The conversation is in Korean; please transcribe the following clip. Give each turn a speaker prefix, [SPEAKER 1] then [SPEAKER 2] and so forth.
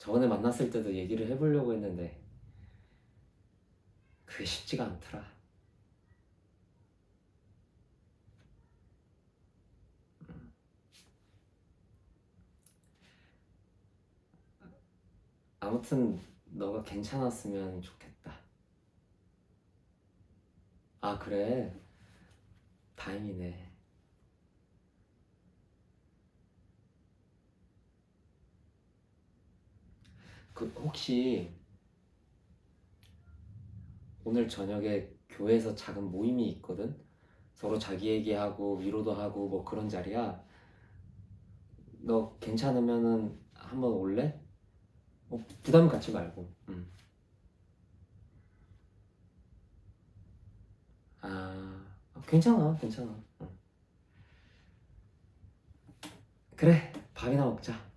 [SPEAKER 1] 저번에 만났을 때도 얘기를 해보려고 했는데 그게 쉽지가 않더라. 음. 아무튼 너가 괜찮았으면 좋겠다. 아 그래? 다행이네. 그 혹시 오늘 저녁에 교회에서 작은 모임이 있거든? 서로 자기 얘기하고 위로도 하고 뭐 그런 자리야. 너 괜찮으면은 한번 올래? 어, 부담 갖지 말고. 응. 아, 괜찮아, 괜찮아. 응. 그래, 밥이나 먹자.